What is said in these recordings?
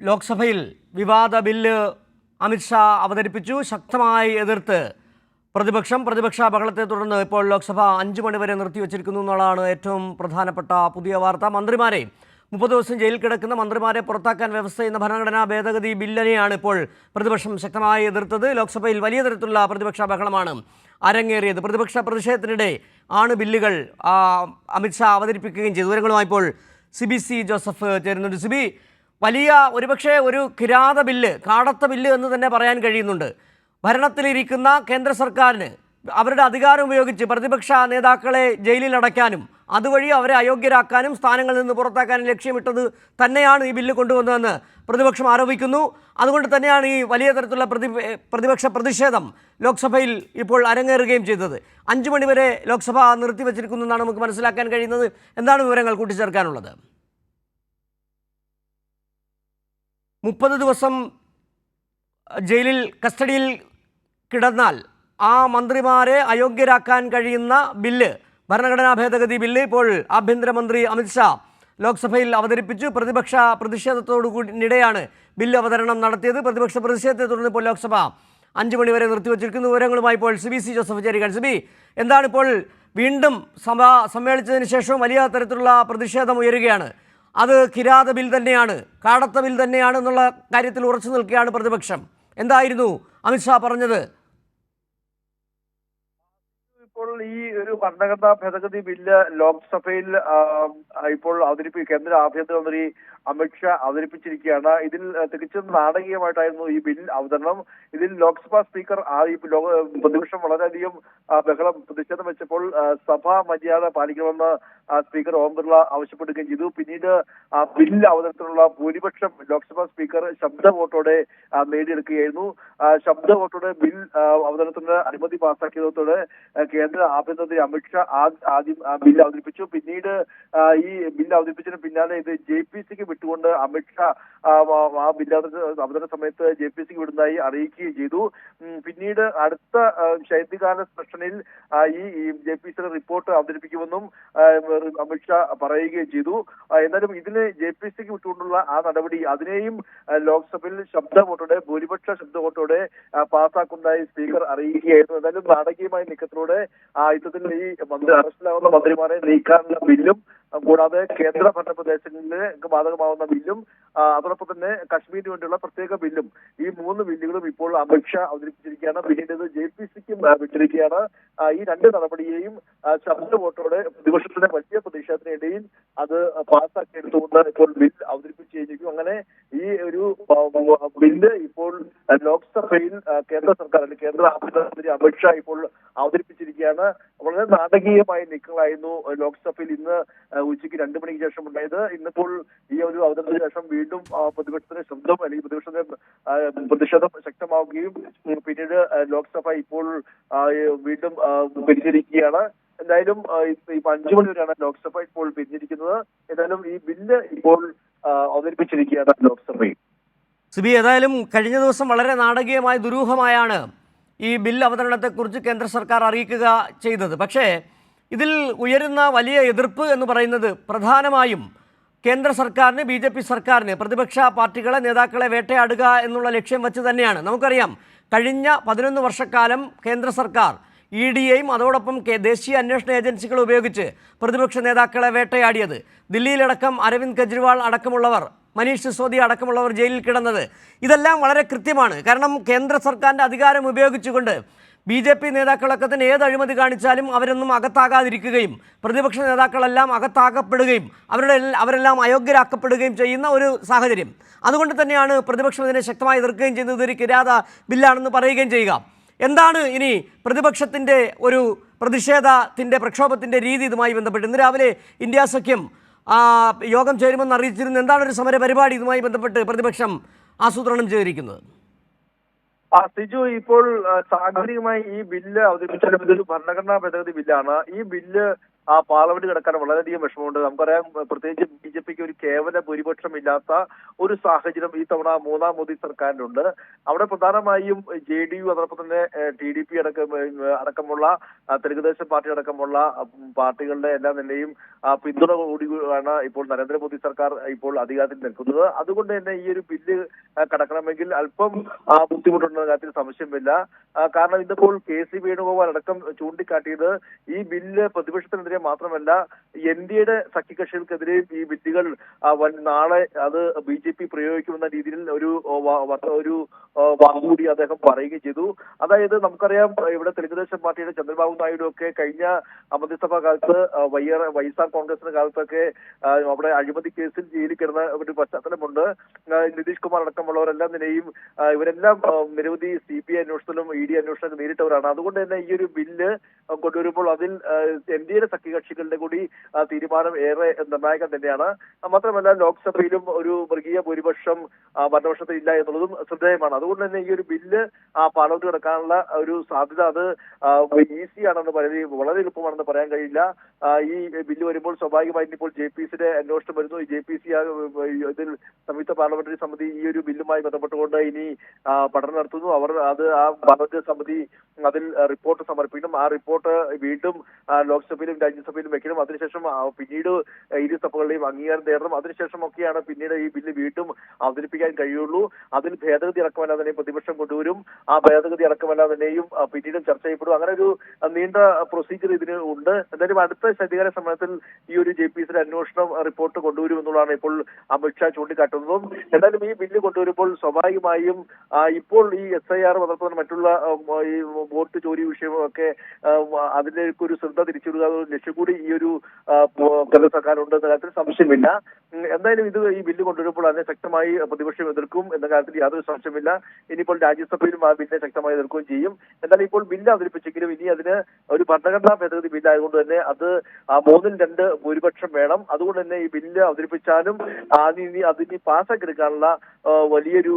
ലോക്സഭയിൽ വിവാദ ബില്ല് അമിത്ഷാ അവതരിപ്പിച്ചു. ശക്തമായി എതിർത്ത് പ്രതിപക്ഷം. പ്രതിപക്ഷ ബഹളത്തെ തുടർന്ന് ഇപ്പോൾ ലോക്സഭ അഞ്ചു മണിവരെ നിർത്തിവച്ചിരിക്കുന്നു എന്നുള്ളതാണ് ഏറ്റവും പ്രധാനപ്പെട്ട പുതിയ വാർത്ത. മന്ത്രിമാരെ മുപ്പത് ദിവസം ജയിലിൽ കിടക്കുന്ന മന്ത്രിമാരെ പുറത്താക്കാൻ വ്യവസ്ഥ ചെയ്യുന്ന ഭരണഘടനാ ഭേദഗതി ബില്ലിനെയാണ് ഇപ്പോൾ പ്രതിപക്ഷം ശക്തമായി എതിർത്തത്. ലോക്സഭയിൽ വലിയ തരത്തിലുള്ള പ്രതിപക്ഷ ബഹളമാണ് അരങ്ങേറിയത്. പ്രതിപക്ഷ പ്രതിഷേധത്തിനിടെ ആണ് ബില്ലുകൾ അമിത്ഷാ അവതരിപ്പിക്കുകയും ചെയ്തു. വിവരങ്ങളുമായി ഇപ്പോൾ സിബി സി ജോസഫ് ചേരുന്നുണ്ട്. സിബി വലിയ ഒരുപക്ഷെ ഒരു കിരാത ബില്ല് കാടത്ത ബില്ല് എന്ന് തന്നെ പറയാൻ കഴിയുന്നുണ്ട്. ഭരണത്തിലിരിക്കുന്ന കേന്ദ്ര സർക്കാരിന് അവരുടെ അധികാരം ഉപയോഗിച്ച് പ്രതിപക്ഷ നേതാക്കളെ ജയിലിൽ അടയ്ക്കാനും അതുവഴി അവരെ അയോഗ്യരാക്കാനും സ്ഥാനങ്ങളിൽ നിന്ന് പുറത്താക്കാനും ലക്ഷ്യമിട്ടത് തന്നെയാണ് ഈ ബില്ല് കൊണ്ടുവന്നതെന്ന് പ്രതിപക്ഷം ആരോപിക്കുന്നു. അതുകൊണ്ട് തന്നെയാണ് ഈ വലിയ തരത്തിലുള്ള പ്രതി പ്രതിപക്ഷ പ്രതിഷേധം ലോക്സഭയിൽ ഇപ്പോൾ അരങ്ങേറുകയും ചെയ്തത്. അഞ്ചു മണിവരെ ലോക്സഭ നിർത്തിവച്ചിരിക്കുന്നു എന്നാണ് നമുക്ക് മനസ്സിലാക്കാൻ കഴിയുന്നത്. എന്താണ് വിവരങ്ങൾ കൂട്ടിച്ചേർക്കാനുള്ളത്? മുപ്പത് ദിവസം ജയിലിൽ കസ്റ്റഡിയിൽ കിടന്നാൽ ആ മന്ത്രിമാരെ അയോഗ്യരാക്കാൻ കഴിയുന്ന ബില്ല് ഭരണഘടനാ ഭേദഗതി ബില്ല് ഇപ്പോൾ ആഭ്യന്തരമന്ത്രി അമിത്ഷാ ലോക്സഭയിൽ അവതരിപ്പിച്ചു. പ്രതിപക്ഷ പ്രതിഷേധത്തോടു കൂടിയിടെയാണ് ബില്ല് അവതരണം നടത്തിയത്. പ്രതിപക്ഷ പ്രതിഷേധത്തെ തുടർന്ന് ഇപ്പോൾ ലോക്സഭ അഞ്ച് മണിവരെ നിർത്തിവച്ചിരിക്കുന്ന. വിവരങ്ങളുമായി ഇപ്പോൾ സി ബി സി ജോസഫ് ചേരുകയാണ്. സിബി എന്താണ് ഇപ്പോൾ വീണ്ടും സഭ സമ്മേളിച്ചതിന് ശേഷവും വലിയ തരത്തിലുള്ള പ്രതിഷേധം ഉയരുകയാണ്. അത് കിരാത ബിൽ തന്നെയാണ് കാടത്ത ബിൽ തന്നെയാണ് എന്നുള്ള കാര്യത്തിൽ ഉറച്ചു നിൽക്കുകയാണ് പ്രതിപക്ഷം. എന്തായിരുന്നു അമിത്ഷാ പറഞ്ഞത്? ഇപ്പോൾ ഈ ഒരു ഭരണഘടനാ ഭേദഗതി ബില്ല് ലോക്സഭയിൽ ഇപ്പോൾ അവതരിപ്പിക്കുക കേന്ദ്ര ആഭ്യന്തരമന്ത്രി അമിത്ഷാ അവതരിപ്പിച്ചിരിക്കുകയാണ്. ഇതിൽ തികച്ചും നാടകീയമായിട്ടായിരുന്നു ഈ ബിൽ അവതരണം. ഇതിൽ ലോക്സഭാ സ്പീക്കർ ആ ഈ പ്രതിപക്ഷം വളരെയധികം ബഹളം പ്രതിഷേധം വെച്ചപ്പോൾ സഭ മര്യാദ പാലിക്കണമെന്ന് സ്പീക്കർ ഓം ബിർള ആവശ്യപ്പെടുകയും ചെയ്തു. പിന്നീട് ആ ബിൽ അവതരണത്തിനുള്ള ഭൂരിപക്ഷം ലോക്സഭാ സ്പീക്കർ ശബ്ദ വോട്ടോടെ നേടിയെടുക്കുകയായിരുന്നു. ശബ്ദ വോട്ടോടെ ബിൽ അവതരണത്തിന് അനുമതി പാസാക്കിയതോടെ കേന്ദ്ര ആഭ്യന്തരമന്ത്രി അമിത്ഷാ ആദ്യം ബിൽ അവതരിപ്പിച്ചു. പിന്നീട് ഈ ബിൽ അവതരിപ്പിച്ചതിന് പിന്നാലെ ഇത് ജെ പി സിക്ക് വിട്ടുകൊണ്ട് അമിത്ഷാ ആ, ആ അവതരണ സമയത്ത് ജെ പി സിക്ക് വിടുന്നതായി അറിയിക്കുകയും ചെയ്തു. പിന്നീട് അടുത്ത ശൈത്യകാല സെഷനിൽ ഈ ജെ പി സിയുടെ റിപ്പോർട്ട് അവതരിപ്പിക്കുമെന്നും അമിത്ഷാ പറയുകയും ചെയ്തു. എന്നാലും ഇതിന് ജെ പി സിക്ക് വിട്ടുകൊണ്ടുള്ള ആ നടപടി അതിനെയും ലോക്സഭയിൽ ശബ്ദ വോട്ടോടെ ഭൂരിപക്ഷ ശബ്ദ വോട്ടോടെ പാസ്സാക്കുന്നതായി സ്പീക്കർ അറിയിക്കുകയായിരുന്നു. എന്നാലും നാടകീയമായ നീക്കത്തിലൂടെ ആ ഇത്തരത്തിൽ ഈ മന്ത്രി അറസ്റ്റിലാവുന്ന മന്ത്രിമാരെ നീക്കാനുള്ള ബില്ലും കൂടാതെ കേന്ദ്ര ഭരണ പ്രദേശങ്ങളിലേക്ക് ബാധകമാവുന്ന ബില്ലും അതോടൊപ്പം തന്നെ കശ്മീരിന് വേണ്ടിയുള്ള പ്രത്യേക ബില്ലും. ഈ മൂന്ന് ബില്ലുകളും ഇപ്പോൾ അമിത്ഷാ അവതരിപ്പിച്ചിരിക്കുകയാണ്. പിന്നീട് ഇത് ജെ പി സിക്കും വിട്ടിരിക്കുകയാണ് ഈ രണ്ട് നടപടിയെയും ശബ്ദ വോട്ടോടെ പ്രതിപക്ഷത്തിന്റെ വലിയ പ്രതിഷേധത്തിനിടയിൽ അത് പാസ്സാക്കി എടുത്തുകൊണ്ട് ഇപ്പോൾ ബിൽ അവതരിപ്പിച്ചു കഴിഞ്ഞിരിക്കും അങ്ങനെ ഈ ഒരു ബില്ല് ഇപ്പോൾ ലോക്സഭയിൽ കേന്ദ്ര സർക്കാർ അല്ലെങ്കിൽ കേന്ദ്ര ആഭ്യന്തരമന്ത്രി അമിത്ഷാ ഇപ്പോൾ അവതരിപ്പിച്ചിരിക്കുകയാണ്. വളരെ നാടകീയമായ നീക്കങ്ങളായിരുന്നു ലോക്സഭയിൽ ഇന്ന് ഉച്ചയ്ക്ക് രണ്ടു മണിക്ക് ശേഷം ഉണ്ടായത് ഇന്നിപ്പോൾ ഈ ഒരു അവതരണത്തിന് ശേഷം വീണ്ടും പ്രതിപക്ഷത്തിന് ശബ്ദം അല്ലെങ്കിൽ പ്രതിപക്ഷത്തിന്റെ ആ, പ്രതിഷേധം ശക്തമാവുകയും പിന്നീട് ലോക്സഭ ഇപ്പോൾ വീണ്ടും പിരിഞ്ഞിരിക്കുകയാണ്. എന്തായാലും ഇപ്പ- അഞ്ചു മണി വരെയാണ് ലോക്സഭ ഇപ്പോൾ പിരിഞ്ഞിരിക്കുന്നത്. എന്തായാലും ഈ ബില്ല് ഇപ്പോൾ അവതരിപ്പിച്ചിരിക്കുകയാണ് ലോക്സഭയിൽ. സുബി ഏതായാലും കഴിഞ്ഞ ദിവസം വളരെ നാടകീയമായ ദുരൂഹമായാണ് ഈ ബിൽ അവതരണത്തെക്കുറിച്ച് കേന്ദ്ര സർക്കാർ അറിയിക്കുക ചെയ്തത്. പക്ഷേ ഇതിൽ ഉയരുന്ന വലിയ എതിർപ്പ് എന്ന് പറയുന്നത് പ്രധാനമായും കേന്ദ്ര സർക്കാരിന് ബി ജെ പി സർക്കാരിന് പ്രതിപക്ഷ പാർട്ടികളെ നേതാക്കളെ വേട്ടയാടുക എന്നുള്ള ലക്ഷ്യം വെച്ച് തന്നെയാണ്. നമുക്കറിയാം കഴിഞ്ഞ പതിനൊന്ന് വർഷക്കാലം കേന്ദ്ര സർക്കാർ ഇ ഡിയെയും അതോടൊപ്പം ദേശീയ അന്വേഷണ ഏജൻസികൾ ഉപയോഗിച്ച് പ്രതിപക്ഷ നേതാക്കളെ വേട്ടയാടിയത്. ദില്ലിയിലടക്കം അരവിന്ദ് കെജ്രിവാൾ അടക്കമുള്ളവർ മനീഷ് സിസോദിയ അടക്കമുള്ളവർ ജയിലിൽ കിടന്നത്. ഇതെല്ലാം വളരെ കൃത്യമാണ്. കാരണം കേന്ദ്ര സർക്കാരിന്റെ അധികാരം ഉപയോഗിച്ചുകൊണ്ട് ബി ജെ പി നേതാക്കളൊക്കെ തന്നെ ഏത് അഴിമതി കാണിച്ചാലും അവരൊന്നും അകത്താകാതിരിക്കുകയും പ്രതിപക്ഷ നേതാക്കളെല്ലാം അകത്താകപ്പെടുകയും അവരുടെ അവരെല്ലാം അയോഗ്യരാക്കപ്പെടുകയും ചെയ്യുന്ന ഒരു സാഹചര്യം. അതുകൊണ്ട് തന്നെയാണ് പ്രതിപക്ഷം ഇതിനെ ശക്തമായി എതിർക്കുകയും ചെയ്യുന്നത്. ഒരു കിരാത ബില്ലാണെന്ന് പറയുകയും ചെയ്യുക. എന്താണ് ഇനി പ്രതിപക്ഷത്തിന്റെ ഒരു പ്രതിഷേധത്തിന്റെ പ്രക്ഷോഭത്തിന്റെ രീതി ഇതുമായി ബന്ധപ്പെട്ട്? ഇന്ന് രാവിലെ ഇന്ത്യ സഖ്യം യോഗം ചേരുമെന്ന് അറിയിച്ചിരുന്നു എന്താണ് ഒരു സമര പരിപാടി ഇതുമായി ബന്ധപ്പെട്ട് പ്രതിപക്ഷം ആസൂത്രണം ചെയ്തിരിക്കുന്നത്? സിജു ഇപ്പോൾ സാഗരികമായി ഈ ബില്ല് അവതരിപ്പിച്ചാലും ഇതൊരു ഭരണഘടനാ ഭേദഗതി ബില്ലാണ്. ഈ ബില്ല് ആ പാർലമെന്റ് കിടക്കാൻ വളരെയധികം വിഷമമുണ്ട്. നമുക്കറിയാം പ്രത്യേകിച്ച് ബി ജെ പിക്ക് ഒരു കേവല ഭൂരിപക്ഷം ഇല്ലാത്ത ഒരു സാഹചര്യം ഈ തവണ മൂന്നാം മോദി സർക്കാരിനുണ്ട്. അവിടെ പ്രധാനമായും ജെ ഡി യു അതോടൊപ്പം തന്നെ ടി ഡി പി അടക്കം അടക്കമുള്ള തെലുങ്കുദേശം പാർട്ടി അടക്കമുള്ള പാർട്ടികളുടെ എല്ലാ നിലയും പിന്തുണ കൂടിയാണ് ഇപ്പോൾ നരേന്ദ്രമോദി സർക്കാർ ഇപ്പോൾ അധികാരത്തിൽ നിൽക്കുന്നത്. അതുകൊണ്ട് തന്നെ ഈ ഒരു ബില്ല് കടക്കണമെങ്കിൽ അല്പം ബുദ്ധിമുട്ടുണ്ടെന്ന കാര്യത്തിൽ സംശയമില്ല. കാരണം ഇന്നിപ്പോൾ കെ സി വേണുഗോപാൽ അടക്കം ചൂണ്ടിക്കാട്ടിയത് ഈ ബില്ല് പ്രതിപക്ഷത്തിനെതിരെ മാത്രമല്ല എൻ ഡി എയുടെ സഖ്യകക്ഷികൾക്കെതിരെയും ഈ വിദ്യകൾ നാളെ അത് ബി ജെ പി പ്രയോഗിക്കുമെന്ന രീതിയിൽ ഒരു ഒരു വാക്കുകൂടി അദ്ദേഹം പറയുകയും ചെയ്തു. അതായത് നമുക്കറിയാം ഇവിടെ തെലുങ്കുദേശം പാർട്ടിയുടെ ചന്ദ്രബാബു നായിഡു ഒക്കെ കഴിഞ്ഞ മന്ത്രിസഭാ കാലത്ത് ആ, വൈ ആർ വൈഎസ്ആർ കോൺഗ്രസിന്റെ കാലത്തൊക്കെ അവിടെ അഴിമതി കേസിൽ ജയിലിൽ കിടന്ന ഒരു പശ്ചാത്തലമുണ്ട്. നിതീഷ് കുമാർ അടക്കമുള്ളവരെല്ലാം നിലയും ഇവരെല്ലാം നിരവധി സി ബി ഐ അന്വേഷണത്തിലും ഇ ഡി അന്വേഷണത്തിലും നേരിട്ടവരാണ്. അതുകൊണ്ട് തന്നെ ഈ ഒരു ബില്ല് കൊണ്ടുവരുമ്പോൾ അതിൽ എൻ ഡി എയുടെ സഖ്യകക്ഷികളുടെ കൂടി തീരുമാനം ഏറെ നിർണായകം തന്നെയാണ്. മാത്രമല്ല ലോക്സഭയിലും ഒരു മൃഗീയ ഭൂരിപക്ഷം ഭരണപക്ഷത്തിൽ ഇല്ല എന്നുള്ളതും ശ്രദ്ധേയമാണ്. അതുകൊണ്ട് തന്നെ ഈ ഒരു ബില്ല് പാർലമെന്റ് കിടക്കാനുള്ള ഒരു സാധ്യത അത് ഈസി ആണെന്ന് പറയുന്നത് വളരെ എളുപ്പമാണെന്ന് പറയാൻ കഴിയില്ല. ഈ ബില്ല് വരുമ്പോൾ സ്വാഭാവികമായിട്ടും ഇപ്പോൾ ജെ പി സിയുടെ അന്വേഷണം വരുന്നു. ജെ പി സി ഇതിൽ സംയുക്ത പാർലമെന്ററി സമിതി ഈ ഒരു ബില്ലുമായി ബന്ധപ്പെട്ടുകൊണ്ട് ഇനി പഠനം നടത്തുന്നു. അവർ അത് ആ പാർലമെന്റ് സമിതി അതിൽ റിപ്പോർട്ട് സമർപ്പിക്കണം ആ റിപ്പോർട്ട് വീണ്ടും ലോക്സഭയിലും രാജ്യസഭയിലും വെക്കണം അതിനുശേഷം പിന്നീട് ഇരു സഭകളുടെയും അംഗീകാരം തേടണം. അതിനുശേഷം ഒക്കെയാണ് പിന്നീട് ഈ ബില്ല് വീണ്ടും അവതരിപ്പിക്കാൻ കഴിയുള്ളൂ. അതിൽ ഭേദഗതി ഇറക്കമല്ലാതെ തന്നെ പ്രതിപക്ഷം കൊണ്ടുവരും. ആ ഭേദഗതി ഇറക്കമല്ലാതെ തന്നെയും പിന്നീടും ചർച്ച ചെയ്യപ്പെടും. അങ്ങനെ ഒരു നീണ്ട പ്രൊസീജിയർ ഇതിന് ഉണ്ട്. എന്തായാലും അടുത്ത ശനികാല സമയത്തിൽ ഈ ഒരു ജെ പി സിയുടെ അന്വേഷണം റിപ്പോർട്ട് കൊണ്ടുവരും എന്നുള്ളതാണ് ഇപ്പോൾ അമിത്ഷാ ചൂണ്ടിക്കാട്ടുന്നതും. എന്തായാലും ഈ ബില്ല് കൊണ്ടുവരുമ്പോൾ സ്വാഭാവികമായും ഇപ്പോൾ ഈ എസ് ഐ ആർ അതോടൊപ്പം മറ്റുള്ള ഈ വോട്ട് ചോരി വിഷയമൊക്കെ അതിലേക്കൊരു ശ്രദ്ധ തിരിച്ചുവിടുക എന്ന കൂടി ഈ ഒരു കേന്ദ്ര സർക്കാർ സർക്കാരുണ്ട് എന്ന കാര്യത്തിൽ സംശയമില്ല. എന്തായാലും ഇത് ഈ ബില്ല് കൊണ്ടുവരുമ്പോൾ അതിനെ ശക്തമായി പ്രതിപക്ഷം എതിർക്കും എന്ന കാര്യത്തിൽ യാതൊരു സംശയമില്ല ഇനിയിപ്പോൾ രാജ്യസഭയിലും ആ ബില്ലിനെ ശക്തമായി എതിർക്കുകയും ചെയ്യും. എന്തായാലും ഇപ്പോൾ ബില്ല് അവതരിപ്പിച്ചെങ്കിലും ഇനി അതിന് ഒരു ഭരണഘടനാ ഭേദഗതി ബില്ലായതുകൊണ്ട് തന്നെ അത് ആ മൂന്നിൽ രണ്ട് ഭൂരിപക്ഷം വേണം. അതുകൊണ്ട് തന്നെ ഈ ബില്ല് അവതരിപ്പിച്ചാലും അതിനി അതിനി പാസ്സാക്കി എടുക്കാനുള്ള വലിയൊരു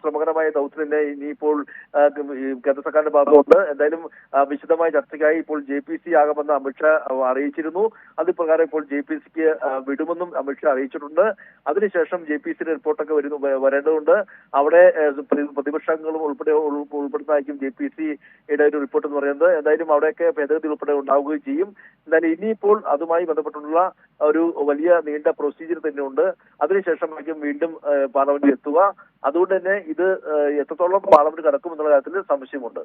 ശ്രമകരമായ ദൗത്യം തന്നെ ഇനിയിപ്പോൾ കേന്ദ്ര സർക്കാരിന്റെ ഭാഗത്തുണ്ട്. എന്തായാലും വിശദമായ ചർച്ചയ്ക്കായി ഇപ്പോൾ ജെ പി സി ആകുമെന്ന് അമിത്ഷാ ആ, അറിയിച്ചിരുന്നു. അത് പ്രകാരം ഇപ്പോൾ ജെ പി സിക്ക് വിടുമെന്നും അമിത്ഷാ അറിയിച്ചിട്ടുണ്ട്. അതിനുശേഷം ജെ പി സിയുടെ റിപ്പോർട്ടൊക്കെ വരുന്നു വരേണ്ടതുണ്ട്. അവിടെ പ്രതിപക്ഷങ്ങളും ഉൾപ്പെടെ ഉൾ- ഉൾപ്പെടുന്നതായിരിക്കും ജെ പി സിയുടെ ഒരു റിപ്പോർട്ട് എന്ന് പറയുന്നത്. എന്തായാലും അവിടെയൊക്കെ ഭേദഗതി ഉൾപ്പെടെ ഉണ്ടാവുകയും ചെയ്യും. എന്നാൽ ഇനിയിപ്പോൾ അതുമായി ബന്ധപ്പെട്ടുള്ള ഒരു വലിയ നീണ്ട പ്രൊസീജിയർ തന്നെ ഉണ്ട് അതിനുശേഷമായിരിക്കും വീണ്ടും പാർലമെന്റിൽ എത്തുക. അതുകൊണ്ട് തന്നെ ഇത് എത്രത്തോളം പാർലമെന്റ് കടക്കും എന്നുള്ള കാര്യത്തിൽ സംശയമുണ്ട്.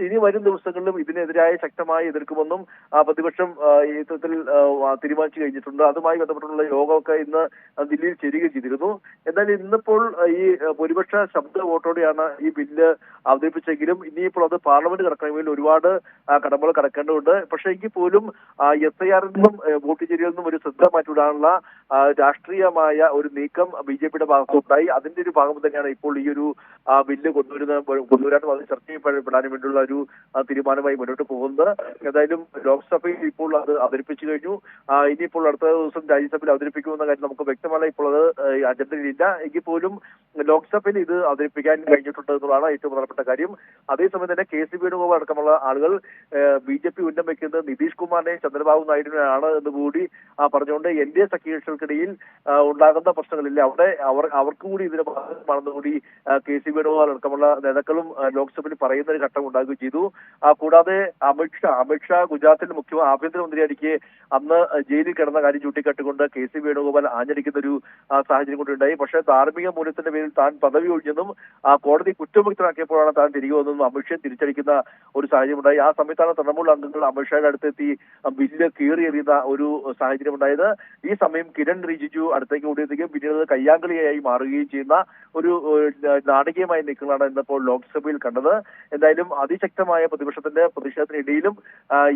ഇനി വരും ദിവസങ്ങളിലും ഇതിനെതിരായ ശക്തമായി എതിർക്കുമെന്നും പ്രതിപക്ഷം ഈ യുദ്ധത്തിൽ തീരുമാനിച്ചു കഴിഞ്ഞിട്ടുണ്ട്. അതുമായി ബന്ധപ്പെട്ടുള്ള യോഗമൊക്കെ ഇന്ന് ദില്ലിയിൽ ചേരുകയും ചെയ്തിരുന്നു. എന്നാൽ ഇന്നിപ്പോൾ ഈ ഭൂരിപക്ഷ ശബ്ദ വോട്ടോടെയാണ് ഈ ബില്ല് അവതരിപ്പിച്ചെങ്കിലും ഇനിയിപ്പോൾ അത് പാർലമെന്റ് കടക്കണമെങ്കിൽ ഒരുപാട് കടമ്പകൾ കടക്കേണ്ടതുണ്ട്. പക്ഷേ എങ്കിൽ പോലും എസ് ഐ ആറിൽ നിന്നും വോട്ട് ചെയ്യലിൽ നിന്നും ഒരു ശ്രദ്ധ മാറ്റിവിടാനുള്ള രാഷ്ട്രീയമായ ഒരു നീക്കം ബി ജെ പിയുടെ ഭാഗത്തുണ്ടായി അതിന്റെ ഒരു ഭാഗം തന്നെയാണ് ഇപ്പോൾ ഈ ഒരു ബില്ല് കൊണ്ടുവരുന്ന കൊണ്ടുവരാനും അത് ചർച്ച ചെയ്യപ്പെടാനും വേണ്ടിയുള്ള ഒരു തീരുമാനമായി മുന്നോട്ട് പോകുന്നത്. ഏതായാലും ലോക്സഭയിൽ ഇപ്പോൾ അത് അവതരിപ്പിച്ചു കഴിഞ്ഞു. ഇനിയിപ്പോൾ അടുത്ത ദിവസം രാജ്യസഭയിൽ അവതരിപ്പിക്കുമെന്ന കാര്യം നമുക്ക് വ്യക്തമല്ല. ഇപ്പോൾ അത് അജണ്ടയിലില്ല. എങ്കിൽ പോലും ലോക്സഭയിൽ ഇത് അവതരിപ്പിക്കാൻ കഴിഞ്ഞിട്ടുണ്ട് എന്നുള്ളതാണ് ഏറ്റവും പ്രധാനപ്പെട്ട കാര്യം. അതേസമയം തന്നെ കെ സി വേണുഗോപാൽ അടക്കമുള്ള ആളുകൾ ബി ജെ പി ഉന്നം വെക്കുന്നത് നിതീഷ് കുമാറിനെയും ചന്ദ്രബാബു നായിഡുവിനെയാണ് എന്ന് കൂടി പറഞ്ഞുകൊണ്ട് എൻ ഡി എ സഖ്യകക്ഷികൾക്കിടയിൽ ഉണ്ടാകുന്ന പ്രശ്നങ്ങളില്ല. അവിടെ അവർ അവർക്ക് കൂടി ഇതിന് ബാധകമാണെന്ന് കൂടി കെ സി വേണുഗോപാൽ അടക്കമുള്ള നേതാക്കളും ലോക്സഭയിൽ പറയുന്ന ഒരു ഘട്ടം ഉണ്ടാകുകയും ചെയ്തു. കൂടാതെ അമിത്ഷാ അമിത്ഷാ ഗുജറാത്തിൽ മുഖ്യ ആഭ്യന്തരമന്ത്രിയായിരിക്കെ അന്ന് ജയിലിൽ കിടന്ന കാര്യം ചൂണ്ടിക്കാട്ടിക്കൊണ്ട് കെ സി വേണുഗോപാൽ ആഞ്ഞടിക്കുന്ന ഒരു സാഹചര്യം കൂടി പക്ഷേ ധാർമ്മിക മൂല്യത്തിന്റെ പേരിൽ താൻ പദവി ഒഴിഞ്ഞെന്നും ആ കോടതി കുറ്റമുക്തനാക്കിയപ്പോഴാണ് താൻ തിരികെ വന്നതെന്നും അമിത്ഷാ തിരിച്ചടിക്കുന്ന ഒരു സാഹചര്യം ഉണ്ടായി ആ സമയത്താണ് തൃണമൂൽ അംഗങ്ങൾ അമിത്ഷായുടെ അടുത്തെത്തി ബില്ല് കീറിയെറിയുന്ന ഒരു സാഹചര്യം ഉണ്ടായത് ഈ സമയം കിരൺ റിജിജു അടുത്തേക്ക് ഓടിയെത്തുകയും പിന്നീട് കയ്യാങ്കളിയായി മാറുകയും ചെയ്യുന്ന ഒരു നാടകീയമായി നീക്കങ്ങളാണ് ഇന്നിപ്പോൾ ലോക്സഭയിൽ കണ്ടത്. എന്തായാലും അതിശക്തമായ പ്രതിപക്ഷത്തിന്റെ പ്രതിഷേധത്തിനിടയിലും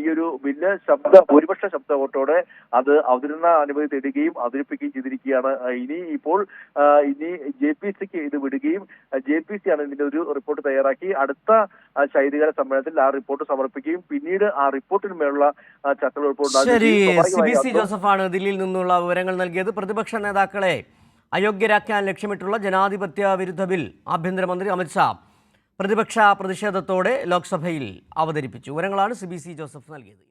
ഈ ഒരു ബില്ല് ശബ്ദ ഭൂരിപക്ഷ ശബ്ദ വോട്ടോടെ അത് അവതരണ അനുമതി തേടുകയും അവതരിപ്പിക്കുകയും ചെയ്തിരിക്കുകയാണ്. ഇനി ഇപ്പോൾ ഇനി ജെ പി സിക്ക് ഇത് വിടുകയും ജെ പി സി ആണ് ഇതിന്റെ ഒരു റിപ്പോർട്ട് തയ്യാറാക്കി. അടുത്ത ശൈതികാല സമ്മേളനത്തിൽ ആ റിപ്പോർട്ട് സമർപ്പിക്കുകയും പിന്നീട് ആ റിപ്പോർട്ടിന് മേലുള്ള ആ, ചർച്ചകൾ ഉൾപ്പെടെ ശരി ഉണ്ടാകുകയും സി ബി സ്വാഭാവികമായി സി അത് ജോസഫാണ് ദില്ലിയിൽ നിന്നുള്ള വിവരങ്ങൾ നൽകിയത്. പ്രതിപക്ഷ നേതാക്കളെ അയോഗ്യരാക്കാൻ ലക്ഷ്യമിട്ടുള്ള ജനാധിപത്യ വിരുദ്ധ ബിൽ ആഭ്യന്തരമന്ത്രി അമിത്ഷാ പ്രതിപക്ഷ പ്രതിഷേധത്തോടെ ലോക്സഭയിൽ അവതരിപ്പിച്ചു. വിവരങ്ങളാണ് സി ബി സി ജോസഫ് നൽകിയത്.